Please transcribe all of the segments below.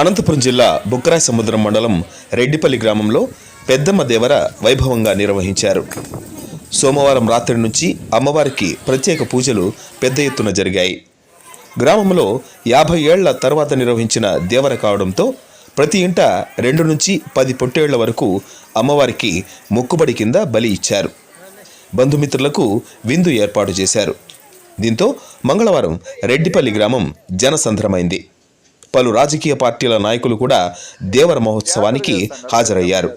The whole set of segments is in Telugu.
అనంతపురం జిల్లా బుక్కరాయ సముద్రం మండలం రెడ్డిపల్లి గ్రామంలో పెద్దమ్మ దేవర వైభవంగా నిర్వహించారు. సోమవారం రాత్రి నుంచి అమ్మవారికి ప్రత్యేక పూజలు పెద్ద ఎత్తున జరిగాయి. గ్రామంలో యాభై ఏళ్ళ తర్వాత నిర్వహించిన దేవర కావడంతో ప్రతి ఇంట రెండు నుంచి పది పొట్టేళ్ళ వరకు అమ్మవారికి మొక్కుబడి కింద బలి ఇచ్చారు. బంధుమిత్రులకు విందు ఏర్పాటు చేశారు. దీంతో మంగళవారం రెడ్డిపల్లి గ్రామం జనసంద్రమైంది. పలు రాజకీయ పార్టీల నాయకులు కూడా దేవర మహోత్సవానికి హాజరయ్యారు.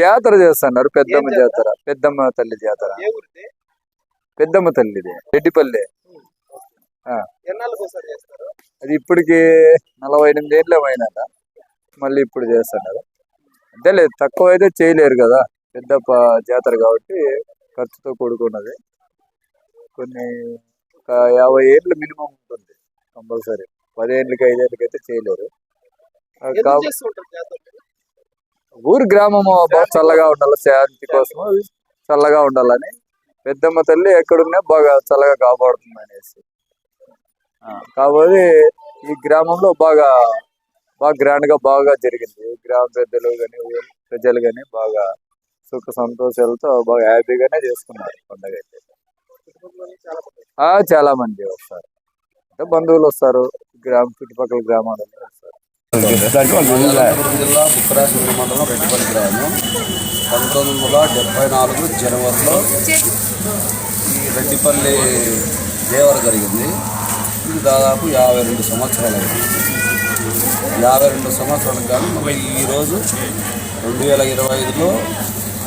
జాతర చేస్తున్నారు పెద్దమ్మ జాతర? పెద్దమ్మ తల్లి జాతర. పెద్దమ్మ తల్లిది రెడ్డిపల్లి. అది ఇప్పటికి నలభై ఎనిమిది ఏళ్ళు ఏమైనా మళ్ళీ ఇప్పుడు చేస్తున్నారు. అంతేలే తక్కువ అయితే చేయలేరు కదా పెద్ద జాతర కాబట్టి ఖర్చుతో కూడుకున్నది. కొన్ని ఒక యాభై ఏళ్ళు మినిమం ఉంటుంది కంపల్సరీ. పదేళ్ళకి ఐదేళ్ళకి అయితే చేయలేరు ఊరు గ్రామము బాగా చల్లగా ఉండాలి శాంతి కోసం చల్లగా ఉండాలని పెద్దమ్మ తల్లి ఎక్కడున్నా బాగా చల్లగా కాపాడుతుంది అనేసి కాబట్టి ఈ గ్రామంలో బాగా బాగా గ్రాండ్గా బాగా జరిగింది. గ్రామ పెద్దలు కానీ ప్రజలు కానీ బాగా సుఖ సంతోషాలతో బాగా హ్యాపీగానే చేసుకున్నారు పండుగ అయితే. చాలా మంది వస్తారు. అంటే బంధువులు వస్తారు గ్రామ చుట్టుపక్కల గ్రామాలలో అనంతపురం జిల్లా బుక్కరాశ్వరి మండలం రెడ్డిపల్లి గ్రామం పంతొమ్మిది వందల డెబ్బై నాలుగు జనవరిలో ఈ రెడ్డిపల్లి దేవర జరిగింది ఇది దాదాపు యాభై రెండు సంవత్సరాలు అయింది యాభై రెండు సంవత్సరాలకు కానీ మరి ఈరోజు రెండు వేల ఇరవై ఐదులో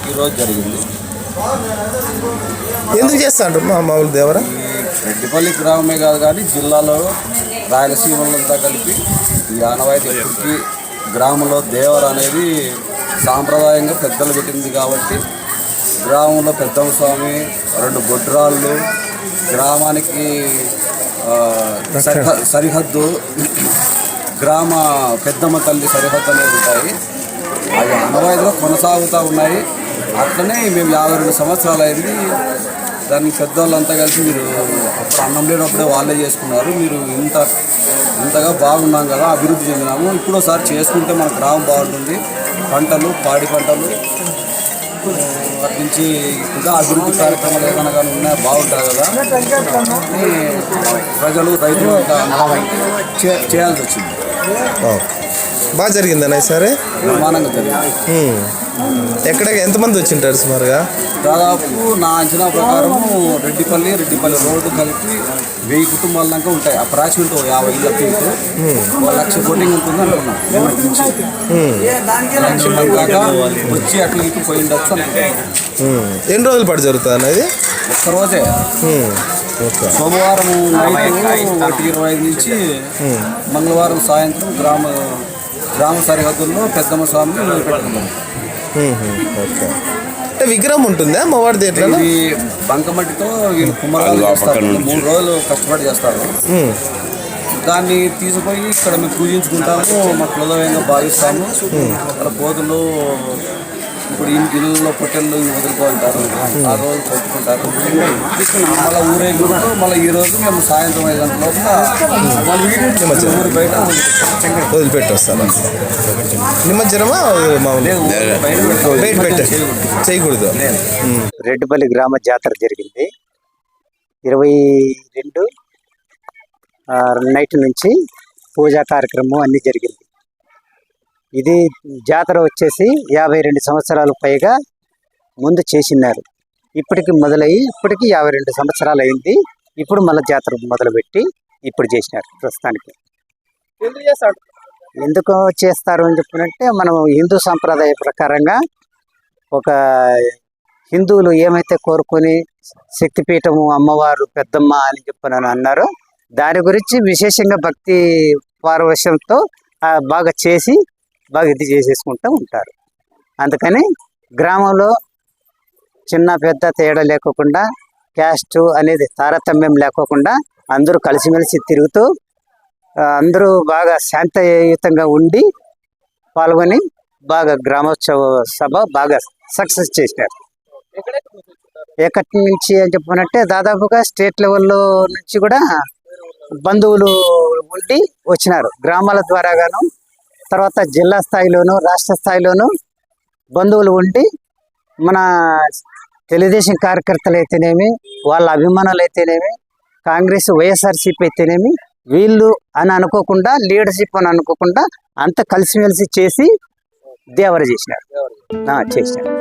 ఈరోజు జరిగింది. ఎందుకు చేస్తాడు మా మామూలు దేవరా? రెడ్డిపల్లి గ్రామమే కాదు కానీ జిల్లాలో రాయలసీమలంతా కలిపి ఈ ఆనవాయితీ ఎప్పటికీ గ్రామంలో దేవర అనేది సాంప్రదాయంగా పెద్దలు పెట్టింది కాబట్టి గ్రామంలో పెద్దమ్మ స్వామి రెండు గొడ్రాళ్ళు గ్రామానికి సరిహ- సరిహద్దు గ్రామ పెద్దమ్మ తల్లి సరిహద్దు అనేవి ఉంటాయి. అవి ఆనవాయితీలో కొనసాగుతూ ఉన్నాయి. అట్లనే మేము యాభై రెండు సంవత్సరాలు అయింది దాన్ని పెద్దవాళ్ళంతా కలిసి మీరు అప్పుడు అన్నం లేనప్పుడే వాళ్ళే చేసుకున్నారు. మీరు ఇంత ఇంతగా బాగున్నాం కదా అభివృద్ధి చెందినాము. ఇప్పుడు ఒకసారి చేసుకుంటే మన గ్రామం బాగుంటుంది. పంటలు పాడి పంటలు అటు నుంచి ఇంకా అభివృద్ధి కార్యక్రమాలు ఏమైనా కానీ ఉన్నాయో బాగుంటాయి కదా. ప్రజలు రైతులు అంతా చేయాల్సి వచ్చింది. బాగా జరిగిందన్న సరే? ఎక్కడ ఎంతమంది వచ్చింటారు సుమారుగా? దాదాపు నా అంచనా ప్రకారం రెడ్డిపల్లి రెడ్డిపల్లి రోడ్డు కలిపి వెయ్యి కుటుంబాల దాకా ఉంటాయి. అప్రాక్సిమేట్ యాభై ఇళ్ళ లక్ష కోటింగ్ ఉంటుంది వచ్చి అట్లు ఇటు పోయి ఉండొచ్చు. ఎన్ని రోజుల పాటు జరుగుతుంది అన్నది ఒక్కరోజే ఓకే సోమవారం నైట్ ఒకటి ఇరవై ఐదు నుంచి మంగళవారం సాయంత్రం గ్రామ గ్రామ సరిహద్దుల్లో పెద్దమ్మ స్వామిని పెట్టుకున్నాం ఓకే అంటే విగ్రహం ఉంటుందా అమ్మవారిది ఎట్లా ఇది బంకమట్టితో వీళ్ళు కుమ్మరాలు చేస్తారు. మూడు రోజులు కష్టపడి చేస్తారు. దాన్ని తీసుకుపోయి ఇక్కడ మేము పూజించుకుంటాము. మా కులదైవంగా భావిస్తాము. అక్కడ కోతులు ఇప్పుడు ఇళ్ళలో పొట్టెళ్ళు వదులుకుంటారు ఆ రోజు కొట్టుకుంటారు. మళ్ళీ ఊరేగింపు మళ్ళీ ఈ రోజు మేము సాయంత్రం ఐదు గంటల లోపల ఊరి బయట వదిలిపెట్టాం. వస్తాను నిమజ్జనమా బయట పెట్టే. చేయకూడదు. రెడ్డిపల్లి గ్రామ జాతర జరిగింది. ఇరవై రెండు ఆ, నైట్ నుంచి పూజా కార్యక్రమం అన్ని జరిగింది. ఇది జాతర వచ్చేసి యాభై రెండు సంవత్సరాలు పైగా ముందు చేసినారు. ఇప్పటికి మొదలయ్యి ఇప్పటికి యాభై రెండు సంవత్సరాలు అయింది. ఇప్పుడు మళ్ళీ జాతర మొదలుపెట్టి ఇప్పుడు చేసినారు ప్రస్తుతానికి. ఎందుకు చేస్తారు? అని చెప్పినట్టే మనం హిందూ సంప్రదాయ ప్రకారంగా ఒక హిందువులు ఏమైతే కోరుకొని శక్తిపీఠము అమ్మవారు పెద్దమ్మ అని చెప్పని అన్నారో దాని గురించి విశేషంగా భక్తి పారవశ్యంతో బాగా చేసి బాగా ఇది చేసేసుకుంటూ ఉంటారు. అందుకని గ్రామంలో చిన్న పెద్ద తేడా లేకోకుండా క్యాస్ట్ అనేది తారతమ్యం లేకోకుండా అందరూ కలిసిమెలిసి తిరుగుతూ అందరూ బాగా శాంతయుతంగా ఉండి పాల్గొని బాగా గ్రామోత్సవ సభ బాగా సక్సెస్ చేసినారు ఎక్కడి నుంచి అని చెప్పనంటే దాదాపుగా స్టేట్ లెవెల్లో నుంచి కూడా బంధువులు ఉండి వచ్చినారు. గ్రామాల ద్వారాగాను తర్వాత జిల్లా స్థాయిలోను రాష్ట్ర స్థాయిలోను బంధువులు ఉండి మన తెలుగుదేశం కార్యకర్తలు అయితేనేమి వాళ్ళ అభిమానులు అయితేనేమి కాంగ్రెస్ వైఎస్ఆర్సీపీ అయితేనేమి వీళ్ళు అని అనుకోకుండా లీడర్షిప్ అని అనుకోకుండా అంత కలిసిమెలిసి చేసి దేవర చేసినారు. చేసినారు.